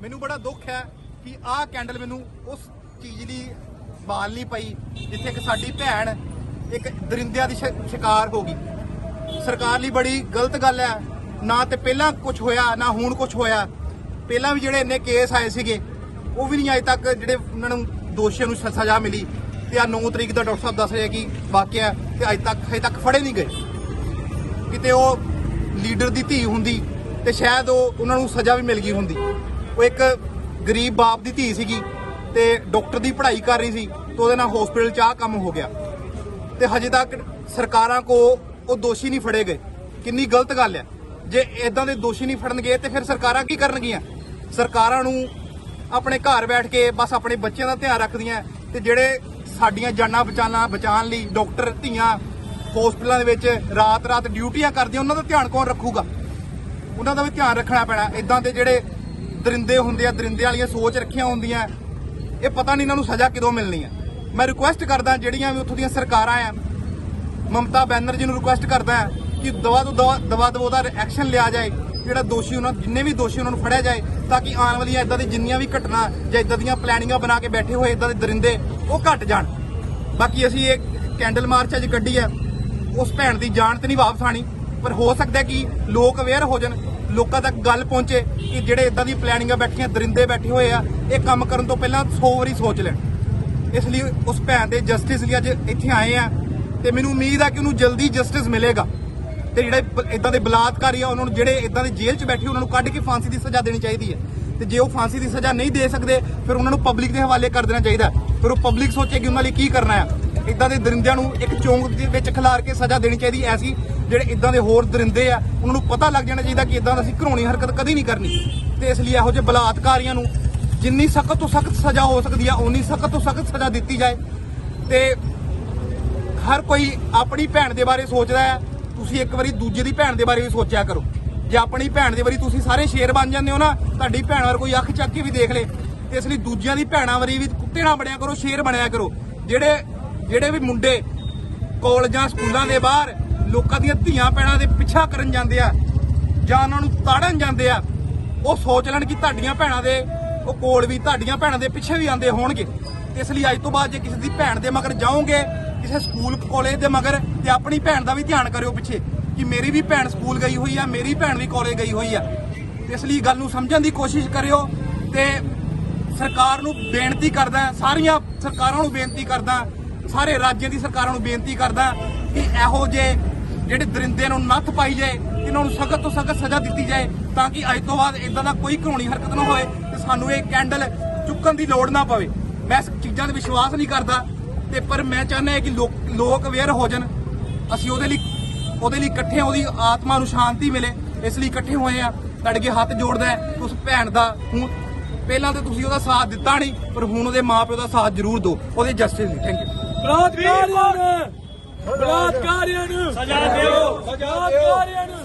ਮੈਨੂੰ ਬੜਾ ਦੁੱਖ ਹੈ ਕਿ ਆਹ ਕੈਂਡਲ ਮੈਨੂੰ ਉਸ ਚੀਜ਼ ਲਈ ਬਾਲ ਨਹੀਂ ਪਈ, ਜਿੱਥੇ ਇੱਕ ਸਾਡੀ ਭੈਣ ਇੱਕ ਦਰਿੰਦਿਆਂ ਦੀ ਸ਼ਿਕਾਰ ਹੋ ਗਈ। ਸਰਕਾਰ ਲਈ ਬੜੀ ਗਲਤ ਗੱਲ ਹੈ। ਨਾ ਤੇ ਪਹਿਲਾਂ ਕੁਝ ਹੋਇਆ, ਨਾ ਹੁਣ ਕੁਝ ਹੋਇਆ। ਪਹਿਲਾਂ ਵੀ ਜਿਹੜੇ ਇੰਨੇ ਕੇਸ ਆਏ ਸੀਗੇ, ਉਹ ਵੀ ਨਹੀਂ ਅਜੇ ਤੱਕ ਜਿਹੜੇ ਉਹਨਾਂ ਨੂੰ ਦੋਸ਼ੀਆਂ ਨੂੰ ਸ- ਸਜ਼ਾ ਮਿਲੀ। ਤੇ ਆ 9 ਤਰੀਕ ਦਾ ਡਾਕਟਰ ਸਾਹਿਬ ਦੱਸ ਰਿਹਾ ਕਿ ਵਾਕਿਆ ਤੇ ਅਜੇ ਤੱਕ ਅਜੇ ਤੱਕ ਫੜੇ ਨਹੀਂ ਗਏ। ਕਿਤੇ ਉਹ ਲੀਡਰ ਦੀ ਧੀ ਹੁੰਦੀ ਤੇ ਸ਼ਾਇਦ ਉਹ ਉਹਨਾਂ ਨੂੰ ਸਜ਼ਾ ਵੀ ਮਿਲ ਗਈ ਹੁੰਦੀ। ਉਹ ਇੱਕ ਗਰੀਬ ਬਾਪ ਦੀ ਧੀ ਸੀਗੀ ਤੇ ਡਾਕਟਰ ਦੀ ਪੜ੍ਹਾਈ ਕਰ ਰਹੀ ਸੀ ਤੇ ਉਹਦੇ ਨਾਲ ਹਸਪੀਟਲ 'ਚ ਆਹ ਕੰਮ ਹੋ ਗਿਆ। ਤੇ ਹਜੇ ਤੱਕ ਸਰਕਾਰਾਂ ਕੋ ਉਹ ਦੋਸ਼ੀ ਨਹੀਂ ਫੜੇ ਗਏ। ਕਿੰਨੀ ਗਲਤ ਗੱਲ ਹੈ ਜੇ ਇਦਾਂ ਦੇ ਦੋਸ਼ੀ ਨਹੀਂ ਫੜਨਗੇ ਤੇ ਫਿਰ ਸਰਕਾਰਾਂ ਕੀ ਕਰਨਗੀਆਂ? ਸਰਕਾਰਾਂ ਨੂੰ ਆਪਣੇ ਘਰ ਬੈਠ ਕੇ ਬਸ ਆਪਣੇ ਬੱਚਿਆਂ ਦਾ ਧਿਆਨ ਰੱਖਦੀਆਂ ਤੇ ਜਿਹੜੇ ਸਾਡੀਆਂ ਜਾਨਾਂ ਬਚਾਣਾ ਬਚਾਉਣ ਲਈ ਡਾਕਟਰ, ਧੀਆਂ ਹਸਪੀਟਲਾਂ ਦੇ ਵਿੱਚ ਰਾਤ-ਰਾਤ ਡਿਊਟੀਆਂ ਕਰਦੀਆਂ, ਉਹਨਾਂ ਦਾ ਧਿਆਨ ਕੌਣ ਰੱਖੂਗਾ? ਉਹਨਾਂ ਦਾ ਵੀ ਧਿਆਨ ਰੱਖਣਾ ਪੈਣਾ। ਇਦਾਂ ਦੇ ਜਿਹੜੇ ਦਰਿੰਦੇ ਹੁੰਦੇ ਆ, ਦਰਿੰਦੇ ਵਾਲੀਆਂ ਸੋਚ ਰੱਖੀਆਂ ਹੁੰਦੀਆਂ। ਇਹ ਪਤਾ ਨਹੀਂ ਇਹਨਾਂ ਨੂੰ ਸਜ਼ਾ ਕਿਦੋਂ ਮਿਲਣੀ ਹੈ ਮੈਂ ਰਿਕੁਐਸਟ ਕਰਦਾ ਜਿਹੜੀਆਂ ਵੀ ਉੱਥੋਂ ਦੀਆਂ ਸਰਕਾਰਾਂ ਆ, ਮਮਤਾ ਬੈਨਰਜੀ ਨੂੰ ਰਿਕੁਐਸਟ ਕਰਦਾ ਕਿ ਦਵਾ ਤੋਂ ਦਵਾ ਦਵਾ ਦਵਾ ਉਹਦਾ ਐਕਸ਼ਨ ਲਿਆ ਜਾਏ, ਜਿਹੜਾ ਦੋਸ਼ੀ ਉਹਨਾਂ ਜਿੰਨੇ ਵੀ ਦੋਸ਼ੀ ਉਹਨਾਂ ਨੂੰ ਫੜਿਆ ਜਾਏ, ਤਾਂ ਕਿ ਆਉਣ ਵਾਲੀਆਂ ਇਦਾਂ ਦੀ ਜਿੰਨੀਆਂ ਵੀ ਘਟਨਾ ਜਾਂ ਇਦਾਂ ਦੀਆਂ ਪਲੈਨਿੰਗਾਂ ਬਣਾ ਕੇ ਬੈਠੇ ਹੋਏ ਇਦਾਂ ਦੇ ਦਰਿੰਦੇ, ਉਹ ਘਟ ਜਾਣ। ਬਾਕੀ ਅਸੀਂ ਇਹ ਕੈਂਡਲ ਮਾਰਚ ਅੱਜ ਕੱਢੀ ਹੈ ਉਸ ਭੈਣ ਦੀ ਜਾਨ ਤੇ ਨਹੀਂ ਵਾਪਸ ਆਣੀ ਪਰ ਹੋ ਸਕਦਾ ਕਿ ਲੋਕ ਅਵੇਅਰ ਹੋ ਜਾਣ। ਲੋਕਾਂ ਤੱਕ ਗੱਲ ਪਹੁੰਚੇ ਕਿ ਜਿਹੜੇ ਇਦਾਂ ਦੀ ਪਲੈਨਿੰਗਾਂ ਬੈਠੀਆਂ, ਦਰਿੰਦੇ ਬੈਠੇ ਹੋਏ ਆ, ਇਹ ਕੰਮ ਕਰਨ ਤੋਂ ਪਹਿਲਾਂ 100 ਵਾਰੀ ਸੋਚ ਲੈਣ। ਇਸ ਲਈ ਉਸ ਭੈਣ ਦੇ ਜਸਟਿਸ ਲਈ ਅੱਜ ਇੱਥੇ ਆਏ ਆ ਤੇ ਮੈਨੂੰ ਉਮੀਦ ਆ ਕਿ ਉਹਨੂੰ ਜਲਦੀ ਜਸਟਿਸ ਮਿਲੇਗਾ। ਤੇ ਜਿਹੜੇ ਇਦਾਂ ਦੇ ਬਲਾਤਕਾਰੀ ਆ, ਉਹਨਾਂ ਨੂੰ ਜਿਹੜੇ ਇਦਾਂ ਦੇ ਜੇਲ੍ਹ 'ਚ ਬੈਠੇ, ਉਹਨਾਂ ਨੂੰ ਕੱਢ ਕੇ ਫਾਂਸੀ ਦੀ ਸਜ਼ਾ ਦੇਣੀ ਚਾਹੀਦੀ ਹੈ। ਤੇ ਜੇ ਉਹ ਫਾਂਸੀ ਦੀ ਸਜ਼ਾ ਨਹੀਂ ਦੇ ਸਕਦੇ, ਫਿਰ ਉਹਨਾਂ ਨੂੰ ਪਬਲਿਕ ਦੇ ਹਵਾਲੇ ਕਰ ਦੇਣਾ ਚਾਹੀਦਾ ਫਿਰ ਉਹ ਪਬਲਿਕ ਸੋਚੇ ਕਿ ਉਹਨਾਂ ਲਈ ਕੀ ਕਰਨਾ ਆ। ਇਦਾਂ ਦੇ ਦਰਿੰਦਿਆਂ ਨੂੰ ਇੱਕ ਚੌਂਕ ਦੇ ਵਿੱਚ ਖਿਲਾਰ ਕੇ ਸਜ਼ਾ ਦੇਣੀ ਚਾਹੀਦੀ, ਐਸੀ ਜਿਹੜੇ ਇਦਾਂ ਦੇ ਹੋਰ ਦਰਿੰਦੇ ਆ, ਉਹਨਾਂ ਨੂੰ ਪਤਾ ਲੱਗ ਜਾਣਾ ਚਾਹੀਦਾ ਕਿ ਇਦਾਂ ਦਾ ਅਸੀਂ ਘਰੋਣੀ ਹਰਕਤ ਕਦੀ ਨਹੀਂ ਕਰਨੀ। ਤੇ ਇਸ ਲਈ ਇਹੋ ਜਿਹੇ ਬਲਾਤਕਾਰੀਆਂ ਨੂੰ ਜਿੰਨੀ ਸਖਤ ਤੋਂ ਸਖਤ ਸਜ਼ਾ ਹੋ ਸਕਦੀ ਆ ਉਨੀ ਸਖਤ ਤੋਂ ਸਖਤ ਸਜ਼ਾ ਦਿੱਤੀ ਜਾਏ। ਤੇ ਹਰ ਕੋਈ ਆਪਣੀ ਭੈਣ ਦੇ ਬਾਰੇ ਸੋਚਦਾ ਹੈ, ਤੁਸੀਂ ਇੱਕ ਵਾਰੀ ਦੂਜੇ ਦੀ ਭੈਣ ਦੇ ਬਾਰੇ ਵੀ ਸੋਚਿਆ ਕਰੋ। ਜੇ ਆਪਣੀ ਭੈਣ ਦੇ ਵਾਰੀ ਤੁਸੀਂ ਸਾਰੇ ਸ਼ੇਰ ਬਣ ਜਾਂਦੇ ਹੋ ਨਾ, ਤੁਹਾਡੀ ਭੈਣ ਵਾਰ ਕੋਈ ਅੱਖ ਚੱਕ ਕੇ ਵੀ ਦੇਖ ਲੇ। ਤੇ ਇਸ ਲਈ ਦੂਜਿਆਂ ਦੀ ਭੈਣਾਂ ਵਾਰੀ ਵੀ ਕੁੱਤੇ ਨਾ ਬਣਿਆ ਕਰੋ, ਸ਼ੇਰ ਬਣਿਆ ਕਰੋ। ਜਿਹੜੇ ਜਿਹੜੇ ਵੀ ਮੁੰਡੇ ਕਾਲਜਾਂ, ਸਕੂਲਾਂ ਦੇ ਬਾਹਰ ਲੋਕਾਂ ਦੀਆਂ ਧੀਆਂ ਭੈਣਾਂ ਦੇ ਪਿੱਛਾ ਕਰਨ ਜਾਂਦੇ ਆ ਜਾਂ ਉਹਨਾਂ ਨੂੰ ਤਾੜਨ ਜਾਂਦੇ ਆ, ਉਹ ਸੋਚ ਲੈਣ ਕਿ ਤੁਹਾਡੀਆਂ ਭੈਣਾਂ ਦੇ, ਉਹ ਕੋਲ ਵੀ ਤੁਹਾਡੀਆਂ ਭੈਣਾਂ ਦੇ ਪਿੱਛੇ ਵੀ ਆਂਦੇ ਹੋਣਗੇ। ਇਸ ਲਈ ਅੱਜ ਤੋਂ ਬਾਅਦ ਜੇ ਕਿਸੇ ਦੀ ਭੈਣ ਦੇ ਮਗਰ ਜਾਓਗੇ, ਕਿਸੇ ਸਕੂਲ, ਕਾਲਜ ਦੇ ਮਗਰ, ਤੇ ਆਪਣੀ ਭੈਣ ਦਾ ਵੀ ਧਿਆਨ ਕਰਿਓ ਪਿੱਛੇ ਕਿ ਮੇਰੀ ਵੀ ਭੈਣ ਸਕੂਲ ਗਈ ਹੋਈ ਆ, ਮੇਰੀ ਭੈਣ ਵੀ ਕਾਲਜ ਗਈ ਹੋਈ ਆ। ਇਸ ਲਈ ਗੱਲ ਨੂੰ ਸਮਝਣ ਦੀ ਕੋਸ਼ਿਸ਼ ਕਰਿਓ ਤੇ ਸਰਕਾਰ ਨੂੰ ਬੇਨਤੀ ਕਰਦਾ, ਸਾਰੀਆਂ ਸਰਕਾਰਾਂ ਨੂੰ ਬੇਨਤੀ ਕਰਦਾ ਸਾਰੇ ਰਾਜਾਂ ਦੀ ਸਰਕਾਰਾਂ ਨੂੰ ਬੇਨਤੀ ਕਰਦਾ ਕਿ ਇਹੋ ਜੇ ਜਿਹੜੇ ਦਰਿੰਦੇ ਨੂੰ ਨੱਥ ਪਾਈ ਜਾਏ ਇਹਨਾਂ ਨੂੰ ਸਖਤ ਤੋਂ ਸਖਤ ਸਜ਼ਾ ਦਿੱਤੀ ਜਾਏ ਤਾਂ ਕਿ ਅੱਜ ਤੋਂ ਬਾਅਦ ਇਦਾਂ ਦਾ ਕੋਈ ਘਰੋਣੀ ਹਰਕਤ ਨਾ ਹੋਏ ਤੇ ਸਾਨੂੰ ਇਹ ਕੈਂਡਲ ਚੁੱਕਣ ਦੀ ਲੋੜ ਨਾ ਪਵੇ। ਮੈਂ ਇਸ ਚੀਜ਼ਾਂ ਤੇ ਵਿਸ਼ਵਾਸ ਨਹੀਂ ਕਰਦਾ ਤੇ ਪਰ ਮੈਂ ਚਾਹੁੰਦਾ ਹਾਂ ਕਿ ਲੋਕ ਅਵੇਅਰ ਹੋ ਜਾਣ। ਅਸੀਂ ਉਹਦੇ ਲਈ ਉਹਦੇ ਲਈ ਇਕੱਠੇ ਹਾਂ, ਉਹਦੀ ਆਤਮਾ ਨੂੰ ਸ਼ਾਂਤੀ ਮਿਲੇ ਇਸ ਲਈ ਇਕੱਠੇ ਹੋਏ ਆ ਤੁਹਾਡੇ ਹੱਥ ਜੋੜਦਾ ਉਸ ਭੈਣ ਦਾ ਹੁਣ ਪਹਿਲਾਂ ਤਾਂ ਤੁਸੀਂ ਉਹਦਾ ਸਾਥ ਦਿੱਤਾ ਨਹੀਂ ਪਰ ਹੁਣ ਉਹਦੇ ਮਾਪਿਓ ਦਾ ਸਾਥ ਜ਼ਰੂਰ ਦਿਓ ਉਹਦੇ ਜਸਟਿਸ ਲਈ ਥੈਂਕ ਯੂ ਬਲਾਤਕਾਰੀਆਂ ਨੂੰ ਬਲਾਤਕਾਰੀਆਂ ਨੂੰ ਸਜ਼ਾ ਦਿਓ। ਬਲਾਤਕਾਰੀਆਂ ਨੂੰ।